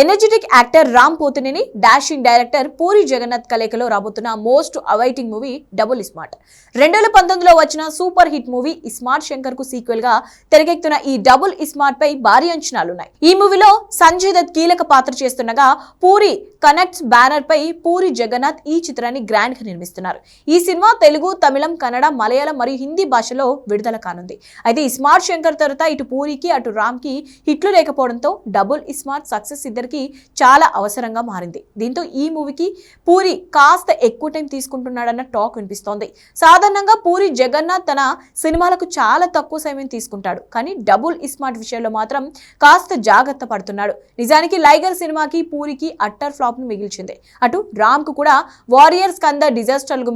Energetic actor Ram Pothineni dashing director Puri Jagannadh కలయికలో రాబోతున్న most awaiting movie Double iSmart రెండు వేల పంతొమ్మిదిలో వచ్చిన సూపర్ హిట్ మూవీ ఇస్మార్ట్ శంకర్కు సీక్వెల్గా తెరకెక్కుతున్న ఈ డబుల్ ఇస్మార్ట్ పై భారీ అంచనాలున్నాయి. ఈ మూవీలో సంజయ్ దత్ కీలక పాత్ర చేస్తుండగా పూరి కనెక్ట్స్ బ్యానర్ పై పూరి జగన్నాథ్ ఈ చిత్రాన్ని గ్రాండ్గా నిర్మిస్తున్నారు. ఈ సినిమా తెలుగు తమిళం కన్నడ మలయాళం మరియు హిందీ భాషలో విడుదల కానుంది. అయితే ఇస్మార్ట్ శంకర్ తరువాత ఇటు పూరికి అటు రామ్కి హిట్లు లేకపోవడంతో డబుల్ ఇస్మార్ట్ సక్సెస్ ఇద్దరికి చాలా అవసరంగా మారింది. దీంతో ఈ మూవీకి పూరి కాస్త ఎక్కువ టైం తీసుకుంటున్నాడన్న టాక్ వినిపిస్తోంది. సాధారణంగా పూరి జగన్నాథ్ తన సినిమాలకు చాలా తక్కువ సమయం తీసుకుంటాడు. కానీ డబుల్ ఇస్మార్ట్ విషయంలో మాత్రం కాస్త జాగ్రత్త పడుతున్నాడు. నిజానికి లైగర్ సినిమాకి పూరికి అట్టర్ ఫ్లాప్ను మిగిల్చింది. అటు రామ్కు కూడా వారియర్స్ కంద డిజాస్టర్కు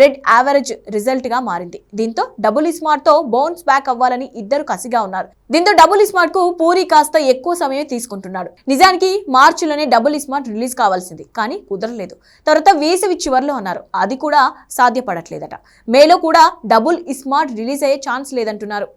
రెడ్ యావరేజ్ రిజల్ట్గా మారింది. దీంతో డబుల్ ఇస్మార్ట్తో బౌన్స్ బ్యాక్ అవ్వాలని ఇద్దరు కసిగా ఉన్నారు. దీంతో డబుల్ ఇస్మార్ట్కు పూరి కాస్త ఎక్కువ సమయం తీసుకుంటున్నాడు. నిజానికి మార్చిలోనే డబుల్ ఇస్మార్ట్ రిలీజ్ కావాల్సింది కానీ కుదరలేదు. తర్వాత వేసవి చివరిలో అన్నారు. అది కూడా సాధ్యపడట్లేదట. మేలో కూడా డబుల్ ఇస్మార్ట్ రిలీజ్ అయ్యే ఛాన్స్ లేదంటున్నారు.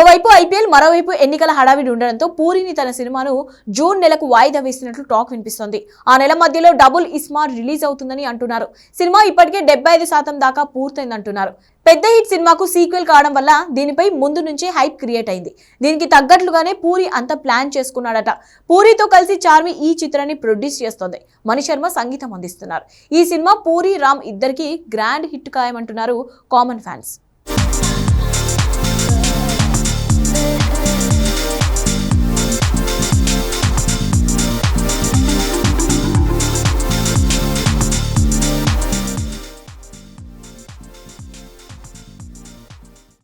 ఓవైపు ఐపీఎల్ మరోవైపు ఎన్నికల హడావిడి ఉండడంతో పూరిని తన సినిమాను జూన్ నెలకు వాయిదా వేసినట్లు టాక్ వినిపిస్తోంది. ఆ నెల మధ్యలో డబుల్ ఇస్మార్ రిలీజ్ అవుతుందని అంటున్నారు. సినిమా ఇప్పటికే డెబ్బై ఐదు శాతం దాకా పూర్తయిందంటున్నారు. పెద్ద హిట్ సినిమాకు సీక్వెల్ కావడం వల్ల దీనిపై ముందు నుంచే హైప్ క్రియేట్ అయింది. దీనికి తగ్గట్లుగానే పూరి అంత ప్లాన్ చేసుకున్నాడట. పూరితో కలిసి చార్మి ఈ చిత్రాన్ని ప్రొడ్యూస్ చేస్తోంది. మణిశర్మ సంగీతం అందిస్తున్నారు. ఈ సినిమా పూరి రామ్ ఇద్దరికి గ్రాండ్ హిట్ ఖాయమంటున్నారు కామన్ ఫ్యాన్స్.